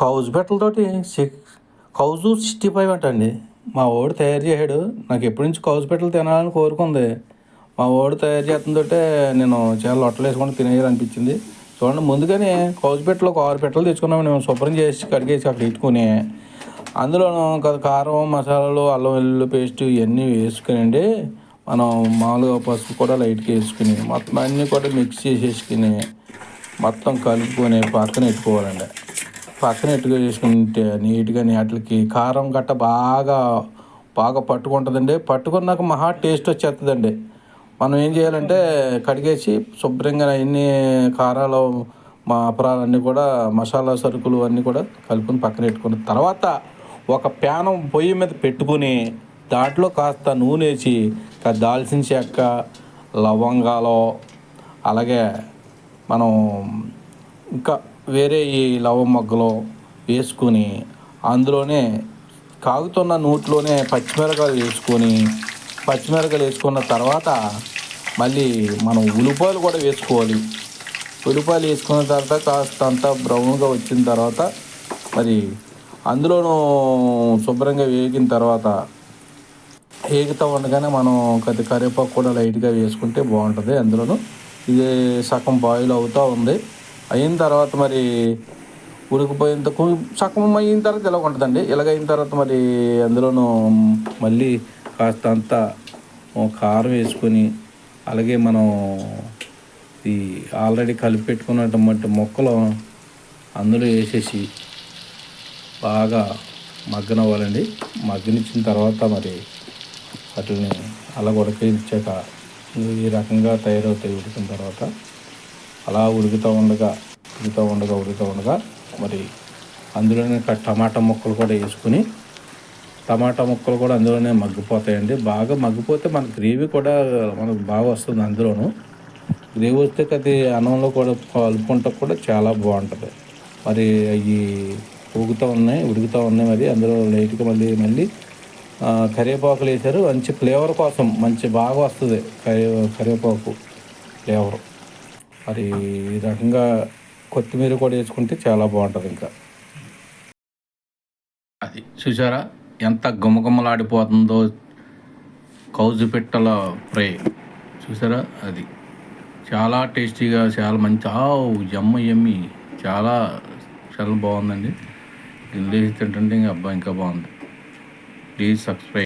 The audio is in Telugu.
కౌజు బట్టలతోటి సిక్స్ కౌజు సిక్స్టీ ఫైవ్ అంటండి. మా వాడు తయారు చేశాడు. నాకు ఎప్పటి నుంచి కౌజు బట్టలు తినాలని కోరుకుంది మా వాడు తయారు చేస్తుందంటే నేను చాలా లొట్టలు వేసుకొని తినేయాలనిపించింది. చూడండి ముందుగానే కౌజు పెట్టలు ఒక ఆరు పెట్టలు తెచ్చుకున్నాము మేము శుభ్రం చేసి కడిగేసి అక్కడ ఇట్టుకుని అందులో కారం మసాలాలు అల్లం వెల్లుల్లి పేస్ట్ ఇవన్నీ వేసుకునండి. మనం మామూలుగా పసుపు కూడా లైట్గా వేసుకుని మొత్తం అన్నీ కూడా మిక్స్ చేసేసుకుని మొత్తం కలుపుకొని పక్కన పెట్టుకోవాలండి. పక్కన ఎట్టుగా చేసుకుంటే నీట్గా వాటికి కారం గట్ట బాగా బాగా పట్టుకుంటుందండి. పట్టుకున్నాక మహా టేస్ట్ వచ్చేస్తుందండి మనం ఏం చేయాలంటే కడిగేసి శుభ్రంగా అన్ని కారాలు మా అపరాలన్నీ కూడా మసాలా సరుకులు అన్నీ కూడా కలుపుకొని పక్కన పెట్టుకున్న తర్వాత ఒక ప్యానం పొయ్యి మీద పెట్టుకుని దాంట్లో కాస్త నూనె వేసి దాల్చిన చెక్క లవంగాలు అలాగే మనం ఇంకా వేరే ఈ లవ మొగ్గలో వేసుకొని అందులోనే కాగుతున్న నూట్లోనే పచ్చిమిరకాయలు వేసుకొని పచ్చిమిరకాయలు వేసుకున్న తర్వాత మళ్ళీ మనం ఉల్లిపాయలు కూడా వేసుకోవాలి. ఉల్లిపాయలు వేసుకున్న తర్వాత కాస్త అంతా బ్రౌన్గా వచ్చిన తర్వాత మరి అందులోనూ శుభ్రంగా వేగిన తర్వాత వేగుతూ ఉండగానే మనం కొద్ది కరివేపాకు కూడా లైట్గా వేసుకుంటే బాగుంటుంది. అందులోనూ ఇది సగం బాయిల్ అవుతూ ఉంది. అయిన తర్వాత మరి ఉడికిపోయేంత సకమం సగం అయిన తర్వాత ఇలా ఉంటుందండి. ఇలాగైన తర్వాత మరి అందులోనూ మళ్ళీ కాస్త అంతా కారం వేసుకొని అలాగే మనం ఈ ఆల్రెడీ కలిపి పెట్టుకున్నటువంటి మొక్కలు అందులో వేసేసి బాగా మగ్గనవ్వాలండి. మగ్గనిచ్చిన తర్వాత మరి వాటిని అలా ఉడకించాక ఈ రకంగా తయారవుతాయి. ఉడికిన తర్వాత అలా ఉడుకుతూ ఉండగా ఉడుకుతూ ఉండగా ఉడుకుతూ ఉండగా మరి అందులోనే టమాటా ముక్కలు కూడా వేసుకుని టమాటా ముక్కలు కూడా అందులోనే మగ్గిపోతాయండి. బాగా మగ్గిపోతే మన గ్రేవీ కూడా మనకు బాగా వస్తుంది అందులోనూ. గ్రేవీ వస్తే అది అన్నంలో కూడా కలుపుకుంటా కూడా చాలా బాగుంటుంది. మరి అవి ఉడుకుతూ ఉన్నాయి ఉడుకుతూ ఉన్నాయి మరి అందులో లైట్గా మళ్ళీ మళ్ళీ కరివేపాకులు వేశారు. మంచి ఫ్లేవర్ కోసం మంచి బాగా వస్తుంది కరి కరివేపాకు ఫ్లేవర్. మరి ఈ రకంగా కొత్తిమీర కూడా వేసుకుంటే చాలా బాగుంటుంది ఇంకా. అది చూసారా? ఎంత గుమగుమలాడిపోతుందో కౌజు పిట్టల ఫ్రై చూసారా? అది చాలా టేస్టీగా చాలా మంచి ఆవ్ ఎమ్మ ఎమ్మి చాలా చాలా బాగుందండి. గిల్లేసి తింటుంటే ఇంకా అబ్బా ఇంకా బాగుంది. Please subscribe.